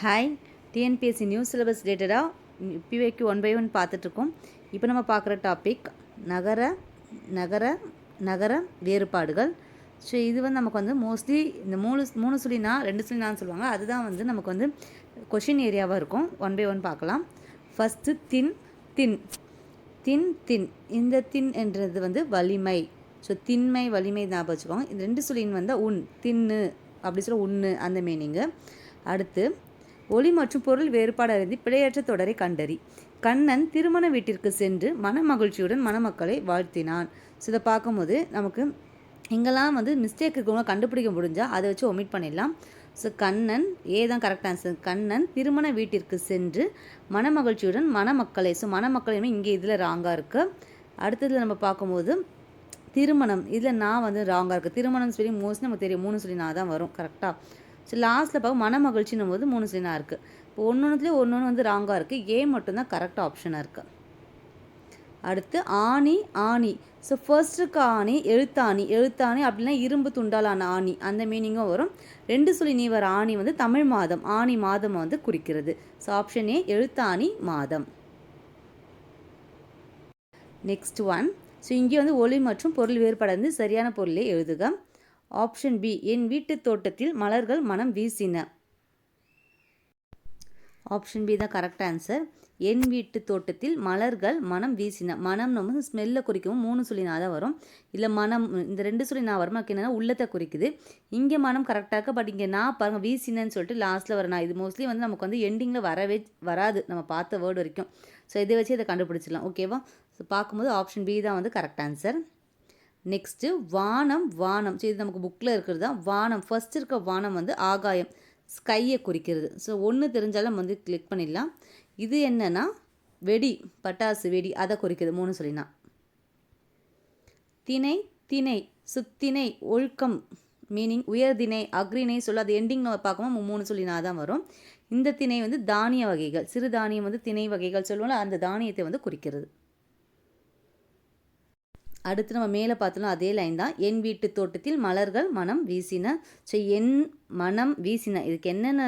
Hi TNPSC new syllabus ரிலேட்டடாக பிவைக்கு one by one பார்த்துட்ருக்கோம். இப்போ நம்ம பார்க்குற டாபிக் நகர நகர நகர வேறுபாடுகள். ஸோ இது வந்து நமக்கு வந்து மோஸ்ட்லி இந்த மூணு மூணு சொல்லினா ரெண்டு சொல்லினான்னு சொல்லுவாங்க. அதுதான் வந்து நமக்கு வந்து கொஷின் ஏரியாவாக இருக்கும். ஒன் பை ஒன் பார்க்கலாம். ஃபஸ்ட்டு தின் தின். தின் தின். இந்த தின் என்றது வந்து வலிமை. ஸோ திண்மை வலிமை ஞாபகம் வச்சுக்கோங்க. இந்த ரெண்டு சொல்லின் வந்து உன் தின்னு. அப்படி சொல்ல உண்ணு அந்த மீனிங்கு அடுத்து ஒளி மற்றும் பொருள் வேறுபாடு அறிந்து பிழையற்ற தொடரை கண்டறி. கண்ணன் திருமண வீட்டிற்கு சென்று மனமகிழ்ச்சியுடன் மணமக்களை வாழ்த்தினான். ஸோ இதை பார்க்கும்போது நமக்கு இங்கெல்லாம் வந்து மிஸ்டேக் இருக்கவங்க கண்டுபிடிக்க முடிஞ்சால் அதை வச்சு ஒமிட் பண்ணிடலாம். ஸோ கண்ணன் ஏ தான் கரெக்ட் ஆன்சர் கண்ணன் திருமண வீட்டிற்கு சென்று மனமகிழ்ச்சியுடன் மணமக்களை ஸோ மணமக்களையுமே இங்கே இதில் ராங்காக இருக்குது அடுத்ததில் நம்ம பார்க்கும்போது திருமணம். இதில் நான் வந்து ராங்காக இருக்குது திருமணம் சொல்லி மோஸ்ட்லி நமக்கு தெரியும் மூணு சொல்லி நான் தான் வரும். கரெக்டாக ஸோ லாஸ்ட்டில் பார்க்க மனமகிழ்ச்சின்னும் போது மூணு சீனாக இருக்குது இப்போ ஒன்று ஒன்றுலேயே ஒன்று ஒன்று வந்து ராங்காக இருக்குது ஏ மட்டும்தான் கரெக்ட் ஆப்ஷனாக இருக்குது அடுத்து ஆணி ஆணி. ஸோ ஃபர்ஸ்ட்டுக்கு ஆணி எழுத்தாணி. எழுத்தாணி அப்படின்னா இரும்பு துண்டாலான ஆணி. அந்த மீனிங்கும் வரும். ரெண்டு சொல்லி நீ வர ஆணி வந்து தமிழ் மாதம். ஆணி மாதம் வந்து குறிக்கிறது. ஸோ ஆப்ஷன் ஏ எழுத்தாணி மாதம். நெக்ஸ்ட் ஒன் ஸோ இங்கே வந்து ஒளி மற்றும் பொருள் வேறுபடந்து சரியான பொருளை எழுதுக. ஆப்ஷன் பி என் வீட்டு தோட்டத்தில் மலர்கள் மனம் வீசின. ஆப்ஷன் பி தான் கரெக்ட் ஆன்சர் என் வீட்டு தோட்டத்தில் மலர்கள் மனம் வீசின. மனம் நம்ம ஸ்மெல்லை குறிக்கவும் மூணு சொல்லி நான் தான் வரும். இல்லை மனம் இந்த ரெண்டு சொல்லி நான் வரும் என்னென்னா உள்ளத்தை குறிக்குது. இங்கே மனம் கரெக்டாக இருக்கு பட் இங்கே நான் பாருங்கள் வீசினேன்னு சொல்லிட்டு லாஸ்ட்டில் வர நான் இது மோஸ்ட்லி வந்து நமக்கு வந்து எண்டிங்கில் வரவே வராது. நம்ம பார்த்த வேர்டு வரைக்கும். ஸோ இதை வச்சு இதை கண்டுபிடிச்சிடலாம். ஓகேவா ஸோ பார்க்கும்போது ஆப்ஷன் பி தான் வந்து கரெக்ட் ஆன்சர் நெக்ஸ்ட்டு வானம் வானம். ஸோ இது நமக்கு புக்கில் இருக்கிறது தான். வானம். ஃபர்ஸ்ட் இருக்க வானம் வந்து ஆகாயம். ஸ்கையை குறிக்கிறது. ஸோ ஒன்று தெரிஞ்சாலும் நம்ம வந்து கிளிக் பண்ணிடலாம். இது என்னென்னா வெடி பட்டாசு வெடி அதை குறிக்கிறது. மூணு சொல்லினா. திணை திணை. சுத்திணை ஒழுக்கம் மீனிங் உயர்திணை அக்ரிணை சொல்ல. அது எண்டிங் நம்ம பார்க்கும்போது மூணு சொல்லினா தான் வரும். இந்த திணை வந்து தானிய வகைகள். சிறு தானியம் வந்து திணை வகைகள் சொல்லுவோம்ல அந்த தானியத்தை வந்து குறிக்கிறது. அடுத்து நம்ம மேலே பார்த்தோம்னா அதே லைன் தான். என் வீட்டு தோட்டத்தில் மலர்கள் மனம் வீசின. ஸோ என் மனம் வீசின. இதுக்கு என்னென்ன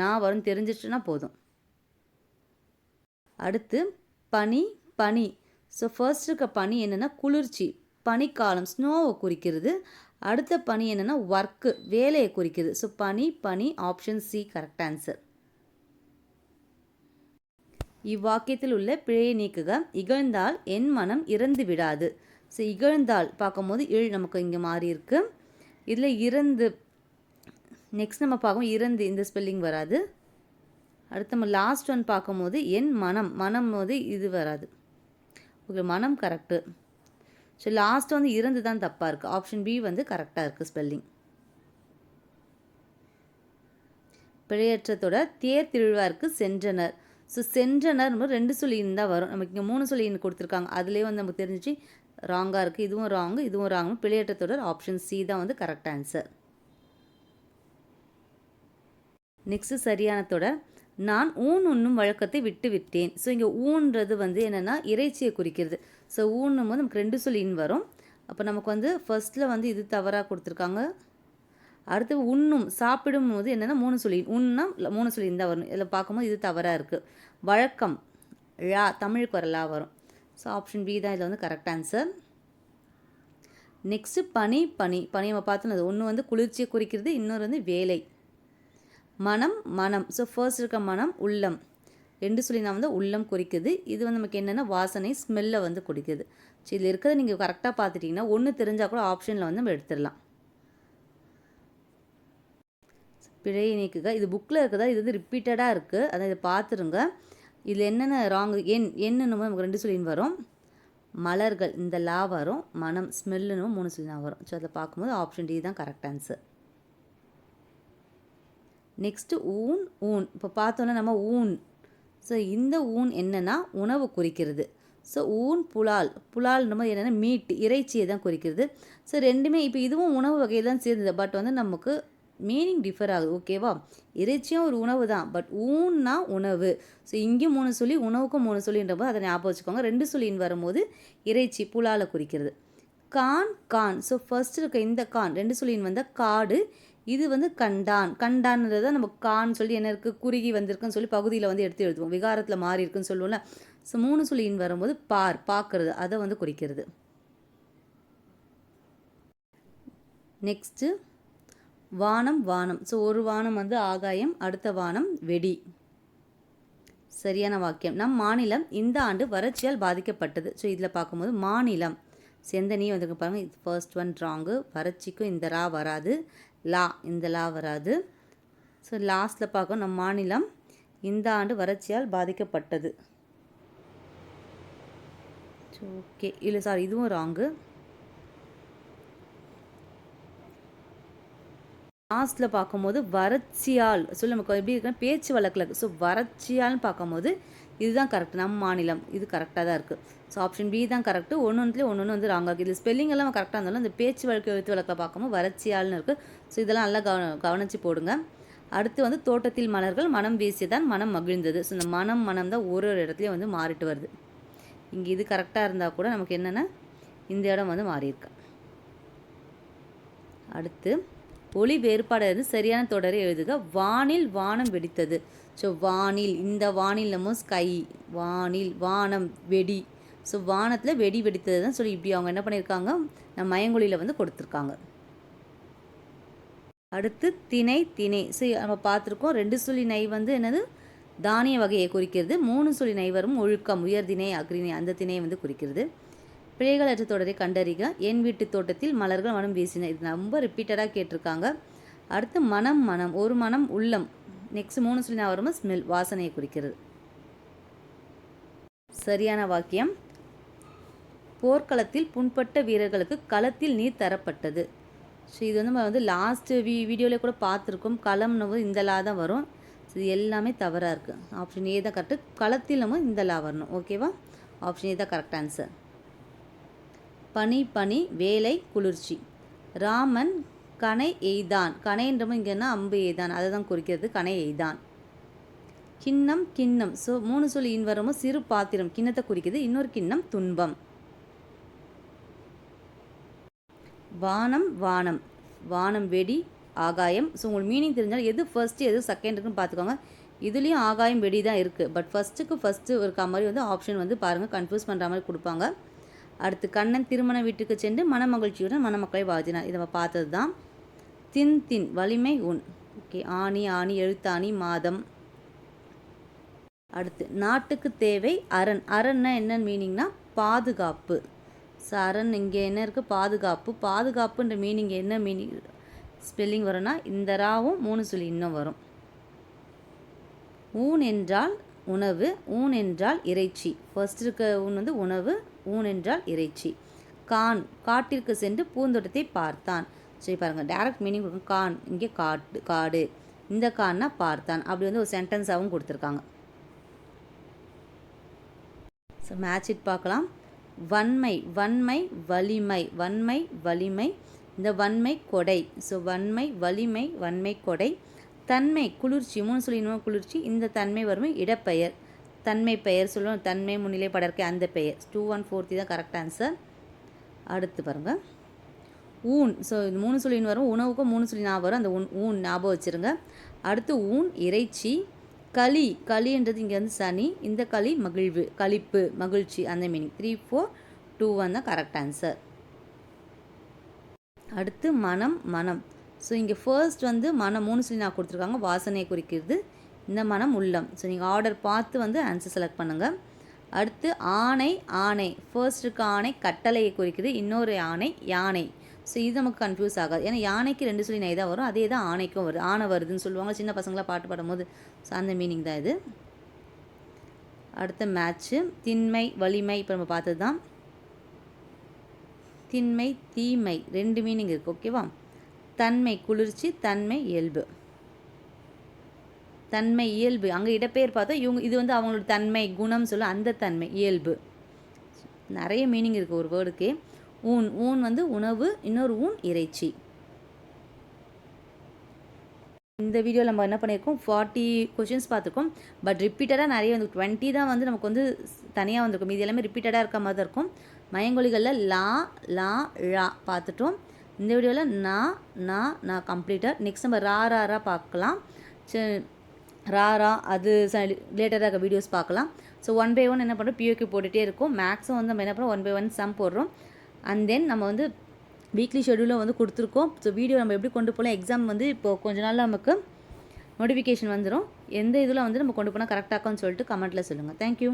நான் வரும் தெரிஞ்சிச்சுன்னா போதும். அடுத்து பனி பனி. ஸோ ஃபர்ஸ்ட் இருக்க பனி என்னென்னா குளிர்ச்சி. பனிக்காலம் ஸ்னோவை குறிக்கிறது. அடுத்த பனி என்னென்னா ஒர்க்கு வேலையை குறிக்கிறது. ஸோ பனி பனி ஆப்ஷன் சி கரெக்ட் ஆன்சர் இவ்வாக்கியத்தில் உள்ள பிழையை நீக்குக. இகழ்ந்தால் என் மனம் இறந்து விடாது ஸோ இகழ்ந்தால் பார்க்கும்போது இழ் நமக்கு இங்கே மாறி இருக்கு. இதில் இறந்து நெக்ஸ்ட் நம்ம பார்க்கும் இறந்து இந்த ஸ்பெல்லிங் வராது. அடுத்து நம்ம லாஸ்ட் ஒன் பார்க்கும்போது என் மனம் மனம் போது இது வராது. ஓகே மனம் கரெக்டு ஸோ லாஸ்ட் வந்து இறந்து தான் தப்பாக இருக்குது ஆப்ஷன் பி வந்து கரெக்டாக இருக்குது ஸ்பெல்லிங் பிழையற்றத்தோட தேர் திருவிழாவிற்கு சென்றனர். ஸோ சென்றனர் ரெண்டு சொல்லின்னு தான் வரும். நமக்கு இங்கே மூணு சொல்லின்னு கொடுத்துருக்காங்க. அதுலேயே வந்து நமக்கு தெரிஞ்சிச்சு ராங்காக இருக்குது இதுவும் ராங்கு இதுவும் ராங்கு பிழையற்ற தொடர் ஆப்ஷன் சி தான் வந்து கரெக்ட் ஆன்சர் நெக்ஸ்ட் சரியான தொடர் நான் ஊன் உண்ணும் வழக்கத்தை விட்டு விட்டேன். ஸோ இங்கே ஊன்றது வந்து என்னென்னா இறைச்சியை குறிக்கிறது. ஸோ ஊன்னும் போது நமக்கு ரெண்டு சொல்லின் வரும். அப்போ நமக்கு வந்து ஃபர்ஸ்ட்டில் வந்து இது தவறாக கொடுத்துருக்காங்க. அடுத்து உண்ணும் சாப்பிடும் போது என்னென்னா மூணு சொல்லி உண்னா மூணு சொல்லி தான் வரும். இதில் பார்க்கும்போது இது தவறாக இருக்குது வழக்கம் ழா தமிழுக்கு வரலா வரும். ஸோ ஆப்ஷன் பி தான் இதில் வந்து கரெக்ட் ஆன்சர் நெக்ஸ்ட்டு பனி பனி. பனி நம்ம பார்த்தோம் ஒன்று வந்து குளிர்ச்சியை குறிக்கிறது இன்னொரு வந்து வேலை. மனம் மனம். ஸோ ஃபர்ஸ்ட் இருக்க மனம் உள்ளம். ரெண்டு சொல்லி நான் வந்து உள்ளம் குறிக்குது. இது வந்து நமக்கு என்னென்னா வாசனை ஸ்மெல்லை வந்து குடிக்குது. ஸோ இதில் இருக்கிறத நீங்கள் கரெக்டாக பார்த்துட்டிங்கன்னா ஒன்று தெரிஞ்சால் கூட ஆப்ஷனில் வந்து நம்ம எடுத்துடலாம். பிழையை நீக்குக. இது புக்கில் இருக்குதா? இது வந்து ரிப்பீட்டடாக இருக்குது அதை இதை பார்த்துருங்க. இதில் என்னென்ன ராங் என் என்னென்னமோ நமக்கு ரெண்டு சொல்லின்னு வரும். மலர்கள் இந்த லா வரும். மனம் ஸ்மெல்லுன்னு மூணு சொல்லி வரும். ஸோ அதை பார்க்கும்போது ஆப்ஷன் டி தான் கரெக்ட் ஆன்சர் நெக்ஸ்ட்டு ஊன் ஊன். இப்போ பார்த்தோன்னா நம்ம ஊன். ஸோ இந்த ஊன் என்னென்னா உணவு குறிக்கிறது. ஸோ ஊன் புலால். புலால் நம்ம என்னென்னா மீட் இறைச்சியை தான் குறிக்கிறது. ஸோ ரெண்டுமே இப்போ இதுவும் உணவு வகையில் தான் சேர்ந்தது. பட் வந்து நமக்கு மீனிங் டிஃபர் ஆகுது ஓகேவா இறைச்சியும் ஒரு உணவு தான் பட் ஊன்னா உணவு. ஸோ இங்கேயும் மூணு சொல்லி உணவுக்கும் மூணு சொல்லின்றபோது அதை ஞாபகம் வச்சுக்கோங்க. ரெண்டு சொல்லின்னு வரும்போது இறைச்சி புலால் குறிக்கிறது. கான் கான். ஸோ ஃபர்ஸ்ட் இருக்க இந்த கான் ரெண்டு சொல்லின்னு வந்தால் காடு இது வந்து கண்டான். கண்டான்றதை நம்ம கான் சொல்லி என்ன இருக்குது குறுகி வந்திருக்குன்னு சொல்லி பகுதியில் வந்து எடுத்து எழுதுவோம். விகாரத்தில் மாறி இருக்குன்னு சொல்லுவோம்ல. ஸோ மூணு சொல்லின்னு வரும்போது பார் பார்க்கறது அதை வந்து குறிக்கிறது. நெக்ஸ்ட்டு வானம் வானம். ஸோ ஒரு வானம் வந்து ஆகாயம் அடுத்த வானம் வெடி. சரியான வாக்கியம். நம் மாநிலம் இந்த ஆண்டு வறட்சியால் பாதிக்கப்பட்டது. ஸோ இதில் பார்க்கும்போது மாநிலம். செந்தனியும் வந்திருக்கு பாருங்கள் இது ஃபர்ஸ்ட் ஒன் ராங்கு வறட்சிக்கும் இந்த லா வராது. லா இந்த லா வராது. ஸோ லாஸ்ட்டில் பார்க்கணும். நம் மாநிலம் இந்த ஆண்டு வறட்சியால் பாதிக்கப்பட்டது. ஓகே இல்லை சார் இதுவும் ராங்கு லாஸ்ட்டில் பார்க்கும்போது வறட்சியால் சொல்லி நமக்கு எப்படி இருக்குன்னா பேச்சு வழக்கில் ஸோ வறட்சியால்னு பார்க்கும்போது இதுதான் கரெக்ட் நம்ம மாநிலம் இது கரெக்டாக தான் இருக்குது ஸோ ஆப்ஷன் பி தான் கரெக்ட் ஒன்று ஒன்றுலேயே ஒன்று ஒன்று வந்து ராங்காக இருக்குது இது ஸ்பெல்லிங் எல்லாம் கரெக்டாக இருந்தாலும் இந்த பேச்சு வழக்கு எழுத்து வழக்கில் பார்க்கும்போது வறட்சியால்னு இருக்குது ஸோ இதெல்லாம் நல்லா கவன கவனித்து போடுங்க. அடுத்து வந்து தோட்டத்தில் மலர்கள் மனம் வீசியதான் மனம் மகிழ்ந்தது. ஸோ இந்த மனம் மனம் தான் ஒரு ஒரு இடத்துலையும் வந்து மாறிட்டு வருது. இங்கே இது கரெக்டாக இருந்தால் கூட நமக்கு என்னென்னா இந்த இடம் வந்து மாறியிருக்கு. அடுத்து ஒளி வேறுபாடு சரியான தொடரை எழுதுக. வானில் வானம் வெடித்தது. ஸோ வானில் இந்த வானில் நம்ம ஸ்கை வானில் வானம் வெடி. ஸோ வானத்தில் வெடி வெடித்தது தான் சொல்லி இப்படி அவங்க என்ன பண்ணியிருக்காங்க நம்ம மயங்கொழியில் வந்து கொடுத்துருக்காங்க. அடுத்து திணை திணை ஸோ நம்ம பார்த்துருக்கோம் ரெண்டு சொல்லி நெய் வந்து என்னது? தானிய வகையை குறிக்கிறது. மூணு சொல்லி நெய் வரும் ஒழுக்கம் உயர்திணை அக்ரிணை அந்த திணையை வந்து குறிக்கிறது. பிழைகளற்ற தொடரை கண்டறிக. என் வீட்டு தோட்டத்தில் மலர்கள் மனம் வீசின. இது ரொம்ப ரிப்பீட்டடாக கேட்டிருக்காங்க. அடுத்து மனம் மனம். ஒரு மனம் உள்ளம். நெக்ஸ்ட் மூணு சொல்லி நான் வரும்போது ஸ்மெல் வாசனையை குறிக்கிறது. சரியான வாக்கியம். போர்க்களத்தில் புண்பட்ட வீரர்களுக்கு களத்தில் நீர் தரப்பட்டது. ஸோ இது வந்து நம்ம வந்து லாஸ்ட்டு வீ வீடியோவில் கூட பார்த்துருக்கோம். களம்னு போது இந்த லா தான் வரும். ஸோ இது எல்லாமே தவறாக இருக்குது ஆப்ஷன் ஏ தான் கரெக்டு களத்தில் நம்ம இந்த லா வரணும். ஓகேவா ஆப்ஷன் ஏ தான் கரெக்ட் ஆன்சர் பனி பனி வேலை குளிர்ச்சி. ராமன் கனை எய்தான். கனைன்றமும் இங்கன்னா அம்பு எய்தான். அதை தான் குறிக்கிறது. கனை எய்தான். கிண்ணம் கிண்ணம். ஸோ மூணு சொல்லி இன்வரமும் சிறு பாத்திரம். கிண்ணத்தை குறிக்குது. இன்னொரு கிண்ணம் துன்பம். வானம் வானம். வானம் வெடி ஆகாயம். ஸோ உங்களுக்கு மீனிங் தெரிஞ்சால் எது ஃபர்ஸ்ட்டு எது செகண்டுன்னு பார்த்துக்கோங்க. இதுலேயும் ஆகாயம் வெடி தான் இருக்குது பட் ஃபஸ்ட்டுக்கு ஃபஸ்ட்டு இருக்க மாதிரி வந்து ஆப்ஷன் வந்து பாருங்கள் கன்ஃபியூஸ் பண்ணுற மாதிரி கொடுப்பாங்க. அடுத்து கண்ணன் திருமண வீட்டுக்கு சென்று மனமகிழ்ச்சியுடன் மணமக்களை வாழ்த்தினார். இதை நம்ம பார்த்தது தான் தின் தின் வலிமை உன். ஓகே ஆணி ஆணி எழுத்தாணி மாதம். அடுத்து நாட்டுக்கு தேவை அரண். அரண்னா என்ன மீனிங்னா பாதுகாப்பு. ஸோ அரண் இங்கே என்ன இருக்குது பாதுகாப்பு. பாதுகாப்புன்ற மீனிங் என்ன மீனிங் ஸ்பெல்லிங் வரும்னா இந்த ராவும் மூணு சொல்லி இன்னும் வரும். ஊன் என்றால் உணவு ஊன் என்றால் இறைச்சி. ஃபர்ஸ்ட் இருக்க ஊன் வந்து உணவு ஊன் என்றால் இறைச்சி. கான் காட்டிற்கு சென்று பூந்தோட்டத்தை பார்த்தான். சரி பாருங்கள் டேரக்ட் மீனிங் கொடுக்கும் கான் இங்கே காட்டு காடு. இந்த கான்னா பார்த்தான். அப்படி வந்து ஒரு சென்டென்ஸாகவும் கொடுத்துருக்காங்க. ஸோ மேட்ச் இட் பார்க்கலாம். வன்மை வன்மை வலிமை வன்மை வலிமை. இந்த வன்மை கொடை. ஸோ வன்மை வலிமை வன்மை கொடை. தன்மை குளிர்ச்சி மூணு சொல்லி இன்னும் குளிர்ச்சி இந்த தன்மை வறுமை இடப்பெயர். தன்மை பெயர் சொல்லுவோம். தன்மை முன்னிலை படர்க்கை அந்த பெயர். டூ ஒன் ஃபோர்த்தி தான் கரெக்ட் ஆன்சர் அடுத்து பாருங்கள் ஊன். ஸோ இது மூணு சொல்லின்னு வரும். உணவுக்கும் மூணு சொல்லி ஞாபகம் வரும். அந்த ஊன் ஊன் ஞாபகம் வச்சுருங்க. அடுத்து ஊன் இறைச்சி களி. களின்றது இங்கே வந்து சனி. இந்த களி மகிழ்வு களிப்பு மகிழ்ச்சி அந்த meaning three four two one தான் கரெக்ட் ஆன்சர் அடுத்து மனம் மனம். ஸோ இங்கே ஃபர்ஸ்ட் வந்து மனம் மூணு சொல்லி நான் கொடுத்துருக்காங்க. வாசனையை குறிக்கிறது. இந்த மனம் உள்ளம். ஸோ நீங்கள் ஆர்டர் பார்த்து வந்து ஆன்சர் செலக்ட் பண்ணுங்கள் அடுத்து ஆணை ஆணை. ஃபர்ஸ்ட்டுக்கு ஆணை கட்டளையை குறிக்குது. இன்னொரு ஆணை யானை. ஸோ இது நமக்கு கன்ஃபியூஸ் ஆகாது. ஏன்னா யானைக்கு ரெண்டு சொல்லி நெய் தான் வரும். அதே தான் ஆணைக்கும் வருது. ஆணை வருதுன்னு சொல்லுவாங்க. சின்ன பசங்களாம் பாட்டு பாடும்போது. ஸோ அந்த மீனிங் தான் இது. அடுத்த மேட்ச்சு திண்மை வலிமை. இப்போ நம்ம பார்த்தது தான் திண்மை தீமை. ரெண்டு மீனிங் இருக்குது ஓகேவா தன்மை குளிர்ச்சி. தன்மை இயல்பு. தன்மை இயல்பு. அங்கே இடப்பெயர் பார்த்தா இவங்க இது வந்து அவங்களோட தன்மை குணம் சொல்ல அந்த தன்மை இயல்பு. நிறைய மீனிங் இருக்குது ஒரு வேர்டுக்கே ஊன் ஊன் வந்து உணவு இன்னொரு ஊன் இறைச்சி. இந்த வீடியோ நம்ம என்ன பண்ணியிருக்கோம் ஃபார்ட்டி கொஷின்ஸ் பார்த்துருக்கோம். பட் ரிப்பீட்டடாக நிறைய வந்து டுவெண்ட்டி தான் வந்து நமக்கு வந்து தனியாக வந்திருக்கும். இது எல்லாமே ரிப்பீட்டடாக இருக்க மாதிரி தான் இருக்கும். மயங்கொலிகளில் லா லா ழா பார்த்துட்டோம். இந்த வீடியோவில் நான் நான் நான் கம்ப்ளீட்டாக நெக்ஸ்ட் நம்ம ரா ரா ரா பார்க்கலாம். சரி. ரா ரா அது ரிலேட்டடாக வீடியோஸ் பார்க்கலாம். ஸோ ஒன் பை ஒன் என்ன பண்ணுறோம் பிஓக்கு போட்டுகிட்டே இருக்கும். மேக்ஸும் வந்து நம்ம என்ன பண்ணுறோம் ஒன் பை ஒன் சம் போடுறோம். அண்ட் தென் நம்ம வந்து வீக்லி ஷெடியூலும் வந்து கொடுத்துருக்கோம். ஸோ வீடியோ நம்ம எப்படி கொண்டு போகலாம் எக்ஸாம் வந்து இப்போ கொஞ்ச நாள் நமக்கு நோட்டிஃபிகேஷன் வந்துடும் எந்த இதில் வந்து நம்ம கொண்டு போனால் கரெக்டாக இருக்கும்னு சொல்லிட்டு கமெண்ட்டில் சொல்லுங்கள் தேங்க்யூ